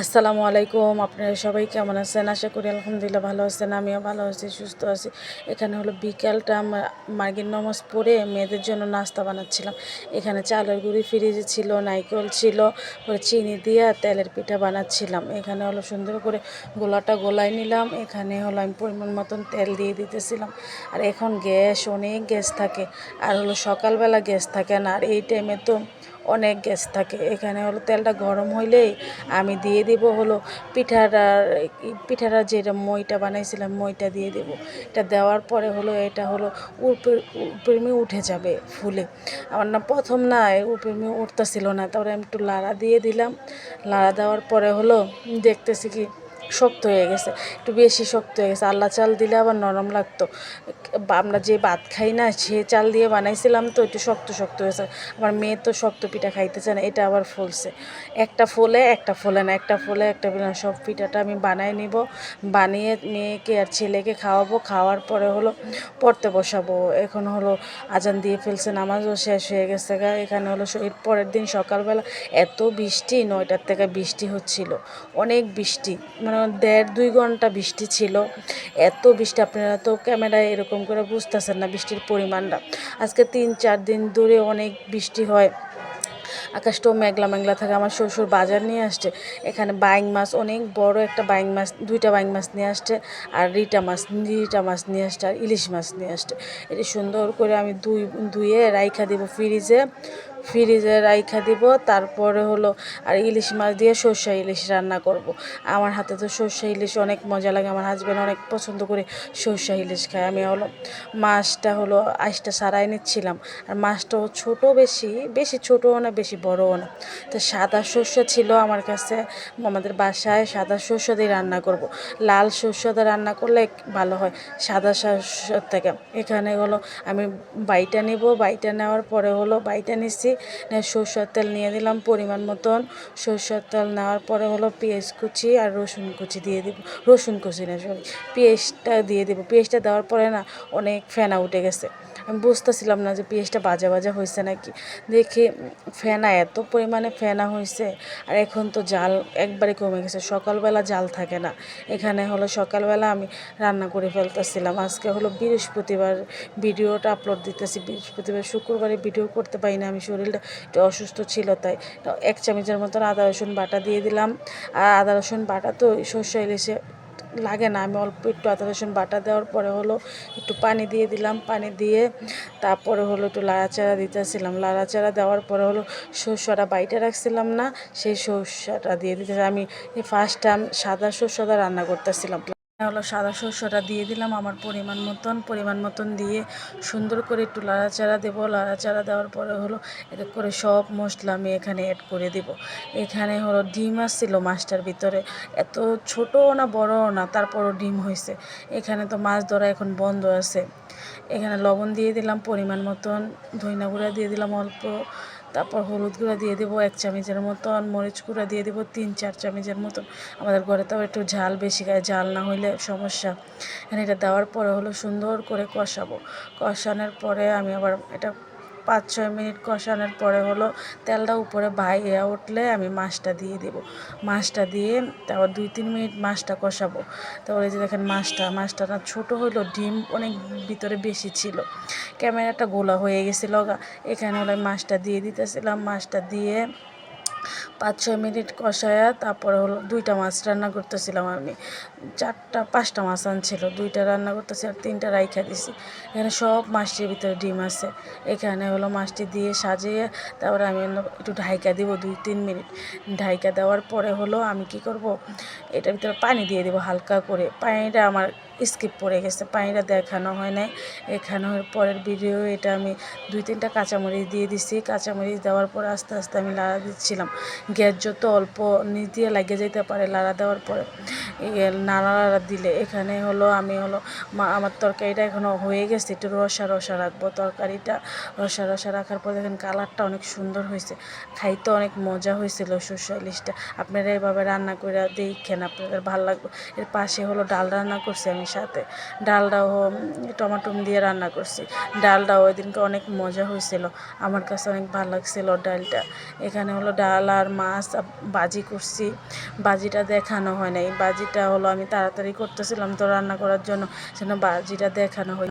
আসসালামু আলাইকুম, আপনারা সবাই কেমন আছেন? আশা করি আলহামদুলিল্লাহ ভালো আছেন, আমিও ভালো আছি, সুস্থ আছি। এখানে হলো বিকালটা মার্গিন নমাজ পড়ে মেয়েদের জন্য নাস্তা বানাচ্ছিলাম। এখানে চালের গুঁড়ি ফ্রিজে ছিল নাইকল ছিল, পরে চিনি দিয়ে তেলের পিঠা বানাচ্ছিলাম। এখানে হলো সুন্দর করে গোলাটা গোলাই নিলাম, এখানে হলো আমি পরিমাণ মতন তেল দিয়ে দিতেছিলাম। আর এখন গ্যাস, অনেক গ্যাস থাকে। আর হলো সকালবেলা গ্যাস থাকে না। আর এই টাইমে তো অনেক গ্যাস থাকে। এখানে হলো তেলটা গরম হইলেই আমি দিয়ে দিব হলো পিঠাটার পিঠাটা যেটা মইটা বানাইছিলাম মইটা দিয়ে দেব। এটা দেওয়ার পরে হলো এটা হলো উপরমি উঠে যাবে ফুলে। আমার না প্রথম না উপরমি উঠতেছিল না, তারপরে আমি একটু লাড়া দিয়ে দিলাম। লাড়া দেওয়ার পরে হলো দেখতেছি কি শক্ত হয়ে গেছে, একটু বেশি শক্ত হয়ে গেছে। আল্লা চাল দিলে আবার নরম লাগতো। আমরা যে ভাত খাই না, সে চাল দিয়ে বানাইছিলাম তো একটু শক্ত শক্ত হয়েছে। আমার মেয়ে তো শক্ত পিঠা খাইতেছে না, এটা আবার ফুলছে। একটা ফোলে একটা ফোলে না, একটা ফোলে, একটা সব পিঠাটা আমি বানাই নিব। বানিয়ে মেয়েকে আর ছেলেকে খাওয়াবো, খাওয়ার পরে হলো পড়তে বসাবো। এখন হলো আজান দিয়ে ফেলছে, নামাজও শেষ হয়ে গেছে এখানে হলো এর পরের দিন সকালবেলা এত বৃষ্টি, নয়টার থেকে বৃষ্টি হচ্ছিল। অনেক বৃষ্টি মানে দেড় দুই ঘণ্টা বৃষ্টি ছিল। এত বৃষ্টি আপনারা তো ক্যামেরায় এরকম করে বুঝতেছেন না বৃষ্টির পরিমাণটা। আজকে তিন, চার দিন ধরে অনেক বৃষ্টি হয়। আকাশটাও মেঘলা মেঘলা থাকে। আমার শ্বশুর বাজার নিয়ে আসছে। এখানে বাইং মাছ, অনেক বড় একটা বাইং মাছ, দুইটা বাইং মাছ নিয়ে আসছে আর রিটা মাছ রিটা মাছ নিয়ে আসছে আর ইলিশ মাছ নিয়ে আসছে। এটি সুন্দর করে আমি দুই ধুয়ে রাইখা দেবো ফ্রিজে। ফ্রিজে রাইখা দিব, তারপরে হলো আর ইলিশ মাছ দিয়ে সর্ষে ইলিশ রান্না করব। আমার হাতে তো সর্ষে ইলিশ অনেক মজা লাগে, আমার হাজব্যান্ড অনেক পছন্দ করে সর্ষে ইলিশ খায় আমি হলো মাছটা হলো আইসটা সারাই নিচ্ছিলাম, আর মাছটাও ছোট বেশি বেশি ছোটও না, বেশি বড়ও না তো সাদা শস্য ছিল আমার কাছে, আমাদের বাসায় সাদা শস্য দিয়ে রান্না করব। লাল শস্য দিয়ে রান্না করলে ভালো হয়, সাদা শস্য থেকে এখানে হলো আমি বাইটা নেব, বাইটা নেওয়ার পরে হলো বাইটা নিচ্ছি সরষের তেল নিয়ে দিলাম পরিমাণ মতন। সরষের তেল নেওয়ার পরে হলো পেঁয়াজ কুচি আর রসুন কুচি দিয়ে দিব। রসুন কুচি না সরি পেঁয়াজটা দিয়ে দেবো। পেঁয়াজটা দেওয়ার পরে না অনেক ফেনা উঠে গেছে। আমি বুঝতেছিলাম না যে পেঁয়াজটা বাজা বাজা হয়েছে নাকি। দেখি ফেনা এত পরিমাণে ফেনা হয়েছে আর এখন তো জাল একবারে কমে গেছে, সকালবেলা জাল থাকে না। এখানে হলো সকালবেলা আমি রান্না করে ফেলতেছিলাম। আজকে হলো বৃহস্পতিবার ভিডিওটা আপলোড দিতেছি। বৃহস্পতিবার, শুক্রবারে ভিডিও করতে পারি না আমি, শরীরটা একটু অসুস্থ ছিল তাই। এক চামচের মতন আদা রসুন বাটা দিয়ে দিলাম। আর আদা রসুন বাটা তো শস্য ইলিশে লাগে না। আমি অল্প একটু আদা, রসুন বাটা দেওয়ার পরে হলো একটু পানি দিয়ে দিলাম। পানি দিয়ে তারপরে হলো একটু লাড়াচাড়া দিতেছিলাম। লাড়াচাড়া দেওয়ার পরে হলো সরষাটা বাইটে রাখছিলাম না, সেই শস্যটা দিয়ে দিতে আমি ফার্স্ট টাইম সাদা শস্যটা রান্না করতেছিলাম। হলো সাদা শস্যটা দিয়ে দিলাম আমার পরিমাণ মতন পরিমাণ মতন দিয়ে সুন্দর করে একটু লাড়াচাড়া দেবো। লাড়াচাড়া দেওয়ার পরে হলো এক করে সব মশলা আমি এখানে অ্যাড করে দেব। এখানে হলো ডিম আসছিল মাছটার ভিতরে। এত ছোটও না, বড়ও না, তারপরও ডিম হয়েছে। এখানে তো মাছ ধরা এখন বন্ধ আছে। এখানে লবণ দিয়ে দিলাম পরিমাণ মতন, ধইনা গুঁড়া দিয়ে দিলাম অল্প। তারপর হলুদ গুঁড়া দিয়ে দেবো এক চামচের মতন মরিচ গুঁড়া দিয়ে দেবো তিন চার চামচের মতন আমাদের ঘরে তাও একটু ঝাল বেশি খায়, ঝাল না হইলে সমস্যা। এখানে এটা দেওয়ার পরে হলো সুন্দর করে কষাবো। কষানোর পরে আমি আবার এটা পাঁচ ছয় মিনিট কষানোর পরে হলো তেলটা উপরে বাইরে উঠলে আমি মাছটা দিয়ে দেবো। মাছটা দিয়ে তারপর দুই তিন মিনিট মাছটা কষাবো। তারপরে যে দেখেন মাছটা মাছটা না ছোটো হলো ডিম অনেক ভিতরে বেশি ছিল। ক্যামেরাটা গোলা হয়ে গেছিল এখানে হলো মাছটা দিয়ে দিতেছিলাম। মাছটা দিয়ে পাঁচ ছয় মিনিট কষায়া তারপরে হলো দুইটা মাছ রান্না করতেছিলাম আমি। চারটা, পাঁচটা মাছ আনছিল, দুইটা রান্না করতেছি আর তিনটা রাইখা দিছি। এখানে সব মাছটির ভিতরে ডিম আছে। এখানে হলো মাছটি দিয়ে সাজিয়ে তারপরে আমি একটু ঢাইকা দিব দুই, তিন মিনিট। ঢাইকা দেওয়ার পরে হলো আমি কি করব, এটার ভিতরে পানি দিয়ে দেবো হালকা করে। পানিটা আমার স্কিপ পড়ে গেছে, পানিটা দেখানো হয় নাই। এখানে পরের ভিডিও এটা আমি দুই তিনটা কাঁচামরিচ দিয়ে দিছি। কাঁচামরিচ দেওয়ার পর আস্তে আস্তে আমি লাড়া দিচ্ছিলাম। গ্যাস যত অল্প নিচ দিয়ে লাগিয়ে যেতে পারে লাড়া দেওয়ার পরে নাড়া নাড়া দিলে। এখানে হলো, আমি হলো আমার তরকারিটা এখনও হয়ে গেছে, একটু রসা রসা রাখব। তরকারিটা রসা রসা রাখার পর দেখেন কালারটা অনেক সুন্দর হয়েছে। খাইতে অনেক মজা হয়েছিল ইলিশটা। আপনারা এভাবে রান্না করে দেখেন, আপনাদের ভালো লাগবে। এর পাশে হলো ডাল রান্না করছি আমি। আমি সাথে। ডালটাও টমাটম দিয়ে রান্না করছি। ডালটা ওই দিনকে অনেক মজা হয়েছিল। আমার কাছে অনেক ভালো লাগছিল ডালটা। এখানে হলো ডাল আর মাছ বাজি করছি। বাজিটা দেখানো হয় নাই। বাজিটা হলো আমি তাড়াতাড়ি করতেছিলাম তো রান্না করার জন্য। সেজন্য বাজিটা দেখানো হয়